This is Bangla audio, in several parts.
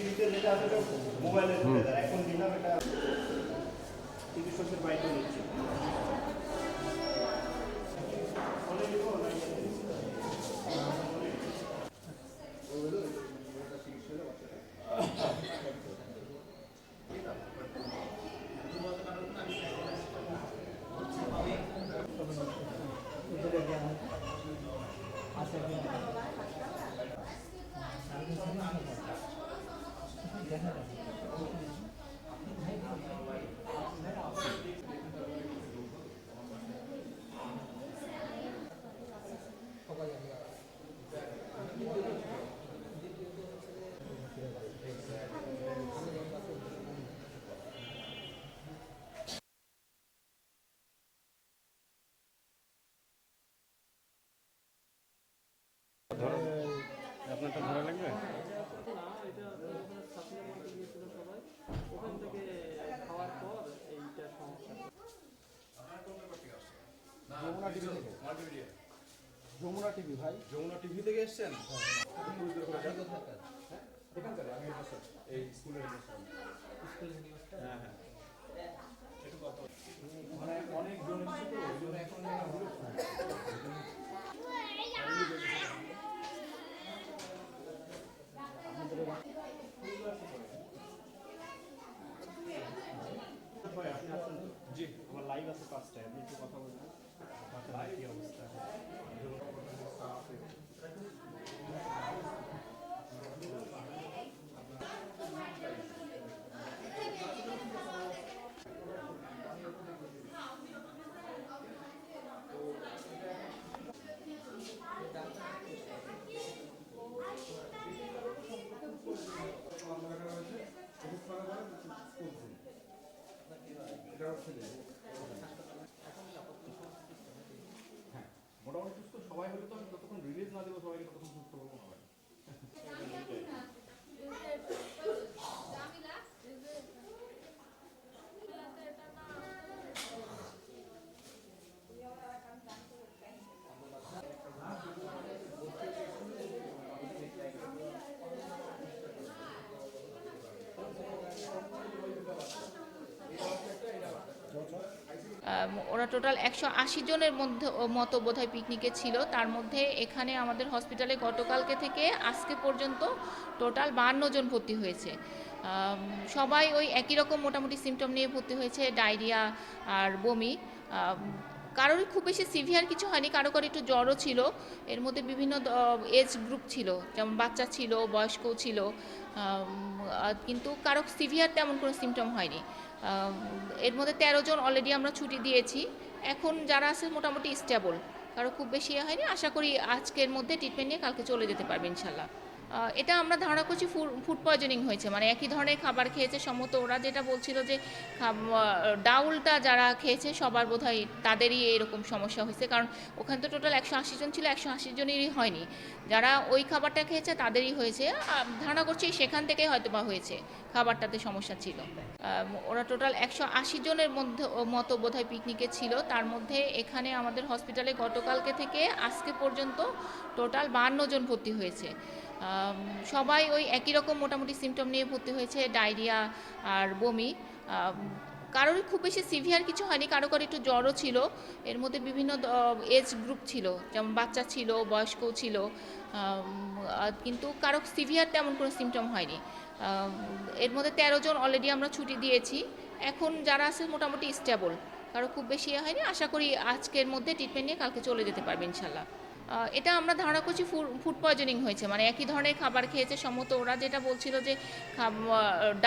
টিভিতে যেটা আছে মোবাইলে এখন দিলাম এটা চিকিৎসকের বাইরে নিচ্ছি যমুনা টিভি ভাই যমুনা টিভি থেকে এসছেন এই স্কুলের হ্যাঁ হ্যাঁ অনেক জন এখন আছে পাঁচটায় আপনি একটু কথা বলবেন বাচ্চাদের কি অবস্থা মোটামুটি রিলিজ না দেবো সবাইকে ওরা টোটাল একশো আশি জনের মধ্যে মতো বোধহয় পিকনিকে ছিল। তার মধ্যে এখানে আমাদের হসপিটালে গতকালকে থেকে আজকে পর্যন্ত টোটাল বান্ন জন ভর্তি হয়েছে। সবাই ওই একই রকম মোটামুটি সিমটম নিয়ে ভর্তি হয়েছে ডায়রিয়া আর বমি। আম, কারোরই খুব বেশি সিভিয়ার কিছু হয়নি কারও কারও একটু জ্বরও ছিল। এর মধ্যে বিভিন্ন এজ গ্রুপ ছিল যেমন বাচ্চা ছিল বয়স্কও ছিল। কিন্তু কারও সিভিয়ার তেমন কোনো সিমটম হয়নি। এর মধ্যে তেরো জন অলরেডি আমরা ছুটি দিয়েছি। এখন যারা আছে মোটামুটি স্টেবল কারও খুব বেশি ইয়ে হয়নি। আশা করি আজকের মধ্যে ট্রিটমেন্ট নিয়ে কালকে চলে যেতে পারবে ইনশাল্লাহ। এটা আমরা ধারণা করছি ফুড পয়জনিং হয়েছে। মানে একই ধরনের খাবার খেয়েছে, সম্মত ওরা যেটা বলছিল যে ডাউলটা যারা খেয়েছে, সবার বোধহয় তাদেরই এরকম সমস্যা হয়েছে। কারণ ওখানে তো টোটাল একশো আশি জন ছিল, একশো আশি জনেরই হয়নি। যারা ওই খাবারটা খেয়েছে, তাদেরই হয়েছে। ধারণা করছি সেখান থেকে হয়তো বা হয়েছে, খাবারটাতে সমস্যা ছিল। ওরা টোটাল একশো আশি জনের মধ্যে মতো বোধহয় পিকনিকে ছিল। তার মধ্যে এখানে আমাদের হসপিটালে গতকালকে থেকে আজকে পর্যন্ত টোটাল বান্ন জন ভর্তি হয়েছে। সবাই ওই একই রকম মোটামুটি সিমটম নিয়ে ভর্তি হয়েছে ডায়রিয়া আর বমি। আম, কারোরই খুব বেশি সিভিয়ার কিছু হয়নি কারও কারও একটু জ্বরও ছিল। এর মধ্যে বিভিন্ন এজ গ্রুপ ছিল যেমন বাচ্চা ছিল বয়স্কও ছিল। কিন্তু কারও সিভিয়ার তেমন কোনো সিমটম হয়নি। এর মধ্যে তেরো জন অলরেডি আমরা ছুটি দিয়েছি। এখন যারা আছে মোটামুটি স্টেবল কারও খুব বেশি ইয়ে হয়নি। আশা করি আজকের মধ্যে ট্রিটমেন্ট নিয়ে কালকে চলে যেতে পারবে ইনশাল্লাহ। এটা আমরা ধারণা করছি ফুড পয়জনিং হয়েছে। মানে একই ধরনের খাবার খেয়েছে সম্ভবত ওরা যেটা বলছিল যে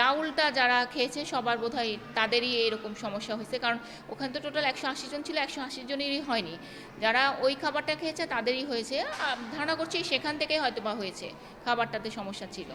ডাউলটা যারা খেয়েছে, সবার বোধ হয় তাদেরই এরকম সমস্যা হয়েছে। কারণ ওখানে তো টোটাল একশো আশি জন ছিল, একশো আশি জনেরই হয়নি। যারা ওই খাবারটা খেয়েছে, তাদেরই হয়েছে। ধারণা করছি সেখান থেকে হয়তো বা হয়েছে, খাবারটাতে সমস্যা ছিল।